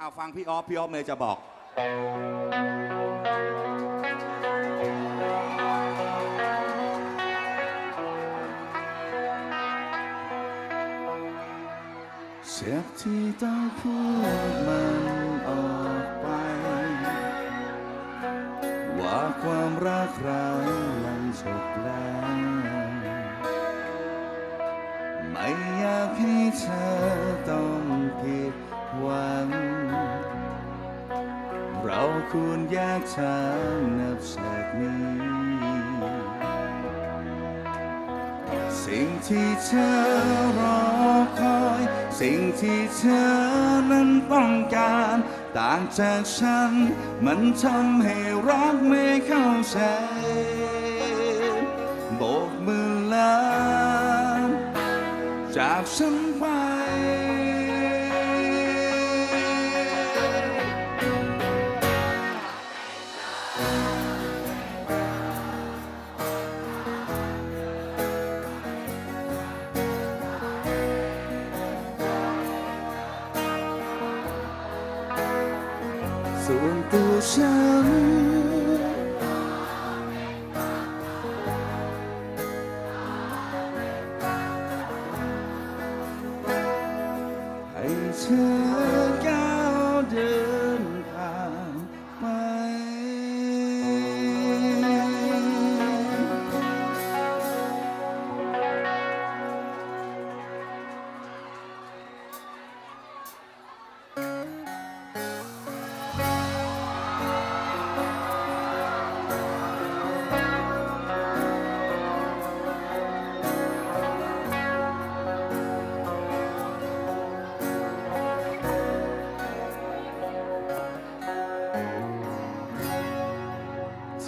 เอาฟังพี่ออฟพี่ออฟเมย์จะบอกเจ็บที่ต้องพูดมันออกไป ว่าความรักเรามันจบแล้ว ไม่อยากให้เธอ เราควรแยกทางนับจากนี้ สิ่งที่เธอรอคอย สิ่งที่เธอนั้นต้องการ ต่างจากฉัน มันทำให้รักไม่เข้าใจโบกมือลาจากฉันไป ส่วนตัว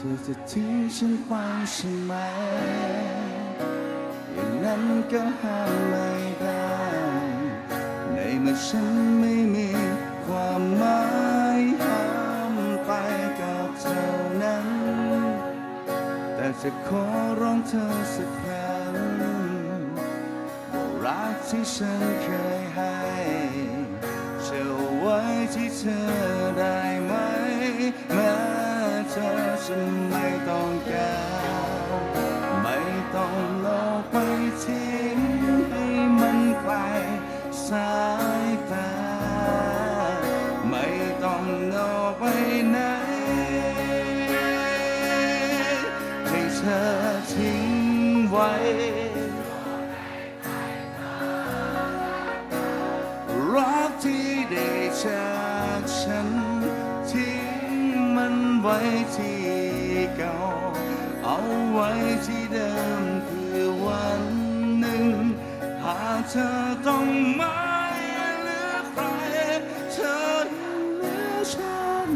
ธอจะทิ้งฉันไปใช่ไหม อย่างนั้นก็ห้ามไม่ได้ ในเมื่อฉันไม่มีความหมายห้ามไปกับเท่านั้น แต่จะขอร้องเธอสักครั้งว่ารักที่ฉันเคยให้จะไว้ที่เธอได้ไหม อจะไม่ต้องการไม่ต้องโลกไปทิ้งให้มันไกลสายตา ไม่ต้องโลกไปไหนให้เธอทิ้งไว้ ไว้ที่เก่า เอาไว้ที่เดิมเพื่อวันหนึ่ง หากเธอต้องไม่เหลือใคร เธอยังเหลือฉัน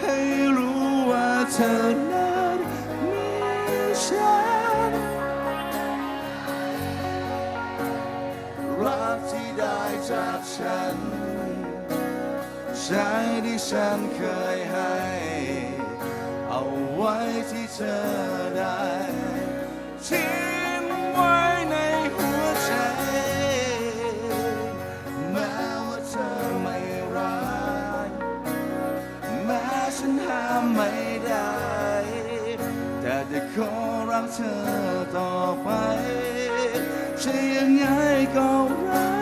ให้รู้ว่าเธอนั้นมีฉัน รักที่ได้จากฉัน ใจที่ฉันเคยให้ เอาไว้ที่เธอได้ทิ้งไว้ในหัวใจ แม้ว่าเธอไม่รักแม้ฉันห้ามไม่ได้ แต่จะขอรักเธอต่อไป จะยังไงก็รัก